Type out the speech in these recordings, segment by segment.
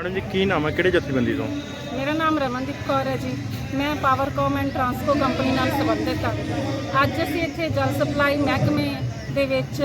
Madam ਜੀ, ਕੀ ਨਾਮ ਹੈ? ਕਿਹੜੇ ਜਥੇਬੰਦੀ ਤੋਂ? ਮੇਰਾ ਨਾਮ ਰਮਨਦੀਪ ਕੌਰ ਹੈ ਜੀ। ਮੈਂ ਪਾਵਰਕੌਮ ਐਂਡ ਟਰਾਂਸਕੋ ਕੰਪਨੀ ਨਾਲ ਸੰਬੰਧਿਤ ਹਾਂ। ਅੱਜ ਅਸੀਂ ਇੱਥੇ ਜਲ ਸਪਲਾਈ ਮਹਿਕਮੇ ਦੇ ਵਿੱਚ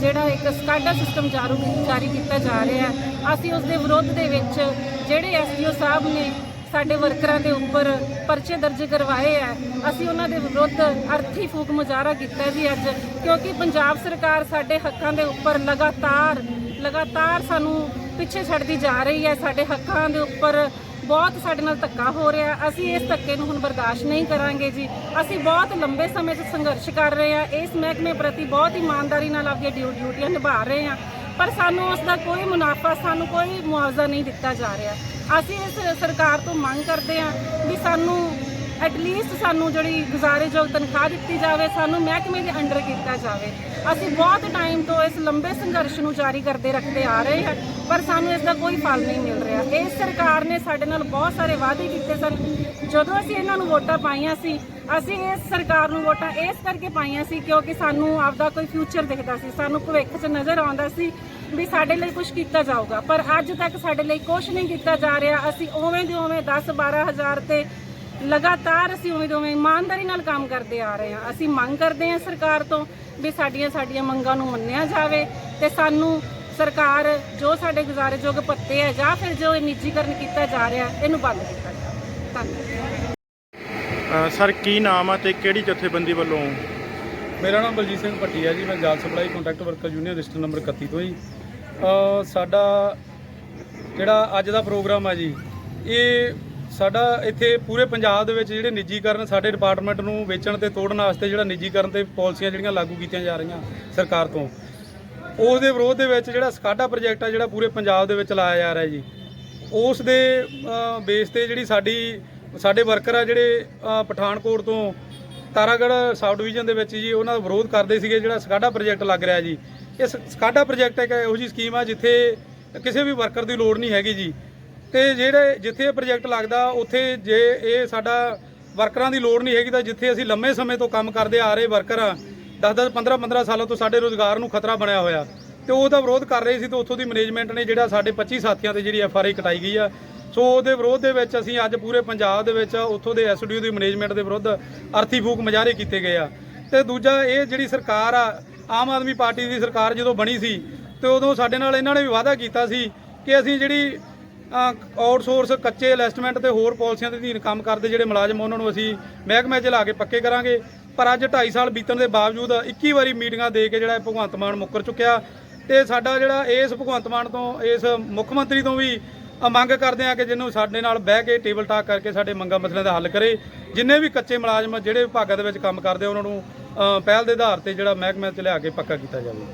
ਜਿਹੜਾ ਇੱਕ ਸਕਾਡਾ ਸਿਸਟਮ ਜਾਰੂ ਜਾਰੀ ਕੀਤਾ ਜਾ ਰਿਹਾ ਹੈ। ਅਸੀਂ ਉਸ ਦੇ ਵਿਰੋਧ ਦੇ ਵਿੱਚ ਜਿਹੜੇ ਐਸਡੀਓ ਸਾਹਿਬ ਨੇ ਸਾਡੇ ਵਰਕਰਾਂ ਦੇ ਉੱਪਰ ਪਰਚੇ ਦਰਜ ਕਰਵਾਏ ਆ ਅਸੀਂ ਉਹਨਾਂ ਦੇ ਵਿਰੁੱਧ ਅਰਥੀ ਫੂਕ ਮੁਜ਼ਾਹਰਾ ਕੀਤਾ ਜੀ ਅੱਜ। ਕਿਉਂਕਿ ਪੰਜਾਬ ਸਰਕਾਰ ਸਾਡੇ ਹੱਕਾਂ ਦੇ ਉੱਪਰ ਲਗਾਤਾਰ ਲਗਾਤਾਰ ਸਾਨੂੰ ਪਿੱਛੇ ਛੱਡਦੀ ਜਾ ਰਹੀ ਹੈ, ਸਾਡੇ ਹੱਕਾਂ ਦੇ ਉੱਪਰ ਬਹੁਤ ਸਾਡੇ ਨਾਲ ਧੱਕਾ ਹੋ ਰਿਹਾ ਅਸੀਂ ਇਸ ਧੱਕੇ ਨੂੰ ਹੁਣ ਬਰਦਾਸ਼ਤ ਨਹੀਂ ਕਰਾਂਗੇ ਜੀ। ਅਸੀਂ ਬਹੁਤ ਲੰਬੇ ਸਮੇਂ ਤੋਂ ਸੰਘਰਸ਼ ਕਰ ਰਹੇ ਹਾਂ। ਇਸ ਮਹਿਕਮੇ ਪ੍ਰਤੀ ਬਹੁਤ ਇਮਾਨਦਾਰੀ ਨਾਲ ਆਪਣੀਆਂ ਡਿਊ- ਡਿਊਟੀਆਂ ਨਿਭਾ ਰਹੇ ਹਾਂ। ਪਰ ਸਾਨੂੰ ਉਸ ਦਾ ਕੋਈ ਮੁਨਾਫਾ, ਸਾਨੂੰ ਕੋਈ ਮੁਆਵਜ਼ਾ ਨਹੀਂ ਦਿੱਤਾ ਜਾ ਰਿਹਾ। ਅਸੀਂ ਇਸ ਸਰਕਾਰ ਤੋਂ ਮੰਗ ਕਰਦੇ ਹਾਂ ਵੀ ਸਾਨੂੰ ਐਟਲੀਸਟ ਸਾਨੂੰ ਜਿਹੜੀ ਗੁਜ਼ਾਰੇਯੋਗ ਤਨਖਾਹ ਦਿੱਤੀ ਜਾਵੇ, ਸਾਨੂੰ ਮਹਿਕਮੇ ਦੇ ਅੰਡਰ ਕੀਤਾ ਜਾਵੇ। ਅਸੀਂ ਬਹੁਤ ਟਾਈਮ ਤੋਂ ਇਸ ਲੰਬੇ ਸੰਘਰਸ਼ ਨੂੰ ਜਾਰੀ ਕਰਦੇ ਰੱਖਦੇ ਆ ਰਹੇ ਹਾਂ, ਪਰ ਸਾਨੂੰ ਇਸ ਦਾ ਕੋਈ ਫਲ ਨਹੀਂ ਮਿਲ ਰਿਹਾ। ਇਸ ਸਰਕਾਰ ਨੇ ਸਾਡੇ ਨਾਲ ਬਹੁਤ ਸਾਰੇ ਵਾਅਦੇ ਕੀਤੇ ਸਨ। ਜਦੋਂ ਅਸੀਂ ਇਹਨਾਂ ਨੂੰ ਵੋਟਾਂ ਪਾਈਆਂ ਸੀ, ਅਸੀਂ ਇਸ ਸਰਕਾਰ ਨੂੰ ਵੋਟਾਂ ਇਸ ਕਰਕੇ ਪਾਈਆਂ ਸੀ ਕਿਉਂਕਿ ਸਾਨੂੰ ਆਪਦਾ ਕੋਈ ਫਿਊਚਰ ਦਿਖਦਾ ਸੀ। ਸਾਨੂੰ ਭਵਿੱਖ 'ਚ ਨਜ਼ਰ ਆਉਂਦਾ ਸੀ ਵੀ ਸਾਡੇ ਲਈ ਕੁਝ ਕੀਤਾ ਜਾਊਗਾ। ਪਰ ਅੱਜ ਤੱਕ ਸਾਡੇ ਲਈ ਕੁਝ ਨਹੀਂ ਕੀਤਾ ਜਾ ਰਿਹਾ। ਅਸੀਂ ਉਵੇਂ ਦੇ ਉਵੇਂ 10 12000 ਤੇ ਲਗਾਤਾਰ ਅਸੀਂ ਉਵੇਂ ਦੇ ਉਵੇਂ ਇਮਾਨਦਾਰੀ ਨਾਲ ਕੰਮ ਕਰਦੇ ਆ ਰਹੇ ਹਾਂ। ਅਸੀਂ ਮੰਗ ਕਰਦੇ ਹਾਂ ਸਰਕਾਰ ਤੋਂ ਵੀ ਸਾਡੀਆਂ ਸਾਡੀਆਂ ਮੰਗਾਂ ਨੂੰ ਮੰਨਿਆ ਜਾਵੇ ਤੇ ਸਾਨੂੰ ਸਰਕਾਰ ਜੋ ਸਾਡੇ ਗੁਜ਼ਾਰੇਯੋਗ ਭੱਤੇ ਹੈ ਜਾਂ ਫਿਰ ਜੋ ਇਹ ਨਿੱਜੀਕਰਨ ਕੀਤਾ ਜਾ ਰਿਹਾ ਇਹਨੂੰ ਬੰਦ ਕੀਤਾ ਜਾਵੇ। ਧੰਨਵਾਦ। ਸਰ ਕੀ ਨਾਮ ਹੈ ਤੇ ਕਿਹੜੀ ਜਥੇਬੰਦੀ ਵੱਲੋਂ? ਮੇਰਾ ਨਾਮ ਬਲਜੀਤ ਸਿੰਘ ਭੱਟੀ ਹੈ ਜੀ ਮੈਂ ਜਲ supply contract worker union register number 31 ਤੋਂ ਜੀ। ਅ, ਸਾਡਾ ਜਿਹੜਾ ਅੱਜ ਦਾ ਪ੍ਰੋਗਰਾਮ ਹੈ ਜੀ ਇਹ ਸਾਡਾ ਇੱਥੇ ਪੂਰੇ ਪੰਜਾਬ ਦੇ ਵਿੱਚ ਜਿਹੜੇ ਨਿੱਜੀਕਰਨ ਸਾਡੇ ਡਿਪਾਰਟਮੈਂਟ ਨੂੰ ਵੇਚਣ ਤੇ ਤੋੜਨ ਵਾਸਤੇ ਜਿਹੜਾ ਨਿੱਜੀਕਰਨ ਤੇ ਪਾਲਿਸੀਆਂ ਜਿਹੜੀਆਂ ਲਾਗੂ ਕੀਤੀਆਂ ਜਾ ਰਹੀਆਂ ਸਰਕਾਰ ਤੋਂ ਉਸ ਦੇ ਵਿਰੋਧ ਦੇ ਵਿੱਚ ਜਿਹੜਾ ਸਕਾਡਾ ਪ੍ਰੋਜੈਕਟ ਆ ਜਿਹੜਾ ਪੂਰੇ ਪੰਜਾਬ ਦੇ ਵਿੱਚ ਲਾਇਆ ਜਾ ਰਿਹਾ ਜੀ, ਉਸ ਦੇ ਬੇਸ ਤੇ ਜਿਹੜੀ ਸਾਡੀ, ਸਾਡੇ ਵਰਕਰ ਆ ਜਿਹੜੇ ਪਠਾਨਕੋਟ ਤੋਂ ਤਾਰਾਗੜ੍ਹ ਸਬ ਡਿਵੀਜ਼ਨ ਦੇ ਵਿੱਚ ਜੀ, ਉਹਨਾਂ ਦਾ ਵਿਰੋਧ ਕਰਦੇ ਸੀਗੇ ਜਿਹੜਾ ਸਕਾਡਾ ਪ੍ਰੋਜੈਕਟ ਲੱਗ ਰਿਹਾ ਜੀ। ਇਸ ਸਕਾਡਾ ਪ੍ਰੋਜੈਕਟ ਇੱਕ ਇਹੋ ਜਿਹੀ ਸਕੀਮ ਆ ਜਿੱਥੇ ਕਿਸੇ ਵੀ ਵਰਕਰ ਦੀ ਲੋੜ ਨਹੀਂ ਹੈਗੀ ਜੀ। ਤੇ ਜਿਹੜੇ ਜਿੱਥੇ ਇਹ ਪ੍ਰੋਜੈਕਟ ਲੱਗਦਾ, ਉੱਥੇ ਜੇ ਇਹ ਸਾਡਾ ਵਰਕਰਾਂ ਦੀ ਲੋੜ ਨਹੀਂ ਹੈਗੀ ਤਾਂ ਜਿੱਥੇ ਅਸੀਂ ਲੰਮੇ ਸਮੇਂ ਤੋਂ ਕੰਮ ਕਰਦੇ ਆ ਰਹੇ ਵਰਕਰ ਆ 10-10 15-15 ਸਾਲਾਂ ਤੋਂ ਸਾਡੇ ਰੋਜ਼ਗਾਰ ਨੂੰ ਖਤਰਾ ਬਣਿਆ ਹੋਇਆ। ਤੇ ਉਹਦਾ ਵਿਰੋਧ ਕਰ ਰਹੇ ਸੀ ਤੇ ਉੱਥੋਂ ਦੀ ਮੈਨੇਜਮੈਂਟ ਨੇ ਜਿਹੜਾ ਸਾਡੇ 25 ਸਾਥੀਆਂ ਤੇ ਜਿਹੜੀ ਐਫ ਆਰ ਆਈ ਕਟਾਈ ਗਈ ਆ। ਸੋ ਉਹਦੇ ਵਿਰੋਧ ਦੇ ਵਿੱਚ ਅਸੀਂ ਅੱਜ ਪੂਰੇ ਪੰਜਾਬ ਦੇ ਵਿੱਚ ਉੱਥੋਂ ਦੇ ਐਸਡੀਓ ਦੀ ਮੈਨੇਜਮੈਂਟ ਦੇ ਵਿਰੁੱਧ ਅਰਥੀ ਫੂਕ ਮੁਜ਼ਾਹਰੇ ਕੀਤੇ ਗਏ ਆ। ਤੇ ਦੂਜਾ ਇਹ ਜਿਹੜੀ ਸਰਕਾਰ ਆ, ਆਮ ਆਦਮੀ ਪਾਰਟੀ ਦੀ ਸਰਕਾਰ ਜਦੋਂ ਬਣੀ ਸੀ, ਤੇ ਉਦੋਂ ਸਾਡੇ ਨਾਲ ਇਹਨਾਂ ਨੇ ਵੀ ਵਾਅਦਾ ਕੀਤਾ ਸੀ ਕਿ ਅਸੀਂ ਜਿਹੜੀ ਆਊਟਸੋਰਸ ਕੱਚੇ ਇਨਵੈਸਟਮੈਂਟ ਤੇ ਹੋਰ ਪਾਲਿਸੀਆਂ ਦੇ ਅਧੀਨ ਕੰਮ ਕਰਦੇ ਜਿਹੜੇ ਮੁਲਾਜ਼ਮ ਉਹਨਾਂ ਨੂੰ ਅਸੀਂ ਮਹਿਕਮੇ 'ਚ ਲਾ ਕੇ ਪੱਕੇ ਕਰਾਂਗੇ। ਪਰ ਅੱਜ 2.5 ਸਾਲ ਬੀਤਣ ਦੇ ਬਾਵਜੂਦ 21 ਵਾਰੀ ਮੀਟਿੰਗਾਂ ਦੇ ਕੇ ਜਿਹੜਾ ਭਗਵੰਤ ਮਾਨ ਮੁੱਕਰ ਚੁੱਕਿਆ ਤੇ ਸਾਡਾ ਜਿਹੜਾ ਇਸ ਭਗਵੰਤ ਮਾਨ ਤੋਂ ਇਸ ਮੁੱਖ ਮੰਤਰੀ ਤੋਂ ਵੀ ਮੰਗ ਕਰਦੇ ਆ ਕਿ ਜਿਹਨੂੰ ਸਾਡੇ ਨਾਲ ਬਹਿ ਕੇ ਟੇਬਲ ਟਾਕ ਕਰਕੇ ਸਾਡੇ ਮੰਗਾਂ ਮਸਲਿਆਂ ਦਾ ਹੱਲ ਕਰੇ। ਜਿੰਨੇ ਵੀ ਕੱਚੇ ਮੁਲਾਜ਼ਮ ਜਿਹੜੇ ਵਿਭਾਗਾਂ ਦੇ ਵਿੱਚ ਕੰਮ ਕਰਦੇ ਆ, ਉਹਨਾਂ ਨੂੰ ਪਹਿਲ ਦੇ ਆਧਾਰ ਤੇ ਜਿਹੜਾ ਮਹਿਕਮੇ 'ਚ ਲਿਆ ਕੇ ਪੱਕਾ ਕੀਤਾ ਜਾਵੇ।